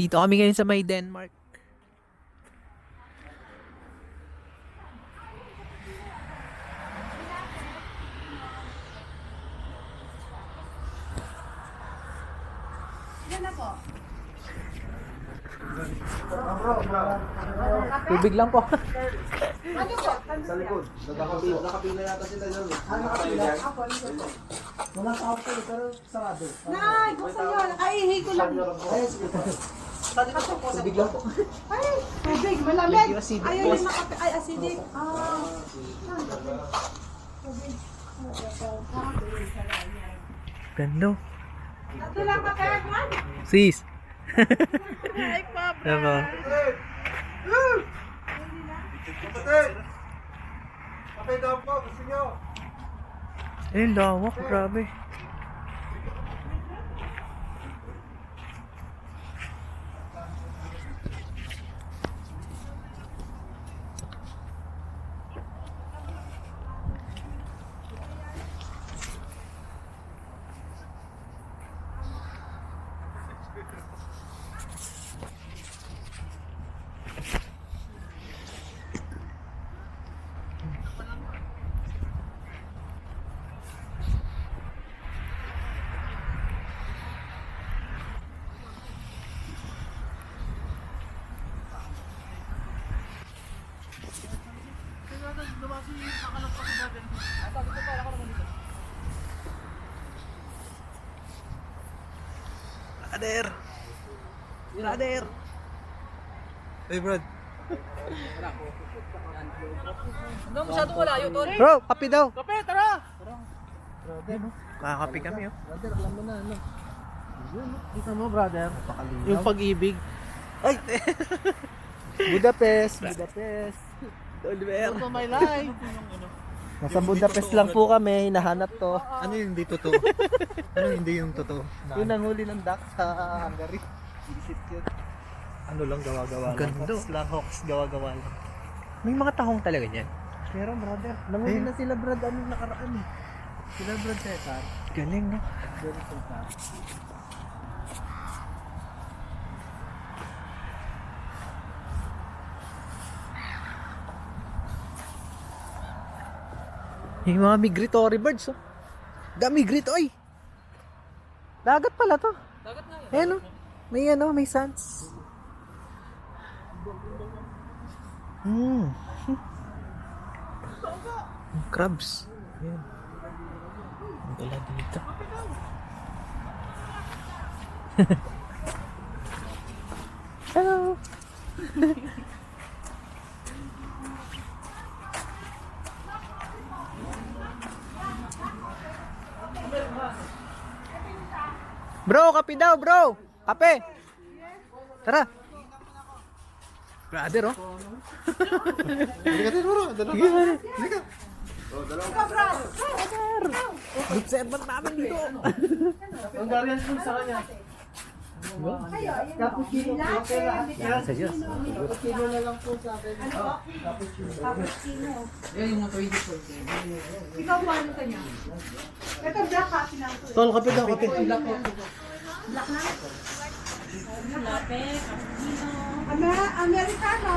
Dito kami ngayon sa may Denmark. Tubig lang po. Sa likod. Nakapila, nakapila yata sila dyan. eh. Nakapila. Wala sa ako pero sarado. Nay, buksan nyo. Kaihi ko lang. Tubig lang po. Ay, tubig, malamig. Ayaw yung makape. Ay, acidic. Ah. Ganda. Ito lang man. Sis. Ay, papa. Diba? Kapatid! Kapatid daw po, gusto nyo? Eh, lawak. Grabe. Brother. Brother. Hey, Brad. Hanggang masyadong malayo, tol. Bro, kape daw. Kape, tara! Kakape kami, oh. Brother, alam mo na, ano? Kita mo, brother. Yung pag-ibig. Ay! Budapest, Budapest. Oliver. For my life. Nasa Budapest lang po kami, hinahanap to. Ano yung hindi totoo? ano yung hindi yung totoo? Yung nanghuli ng duck sa Hungary. Visit yun. Ano lang gawa-gawa Ang ganda. Hawks lang, hawks, gawa-gawa lang. May mga tahong talaga niyan. Pero brother, nanghuli Eh. na sila brad, anong nakaraan eh. Sila brad Cesar. Galing, no? Brad Cesar. Yung mga migratory birds, oh. Da migrate, oy. Dagat pala to. Dagat nga yun. Ayan, oh. May ano, may sands. Hmm. Crabs. Ayan. Ang pala dito. Hello. Bro, kape daw, bro. Kape. Tara. Brother, oh. Hindi ka bro. Hindi ka. Ikaw, Brad. Good servant namin dito. Ang gariyan po sa kanya. Cappuccino po. Cappuccino na lang po sa akin. Ano? Cappuccino. Yan yung mga 24. Ikaw, paano ka niya? Ito, black. Tol, kape daw, kape. Black na? Americano.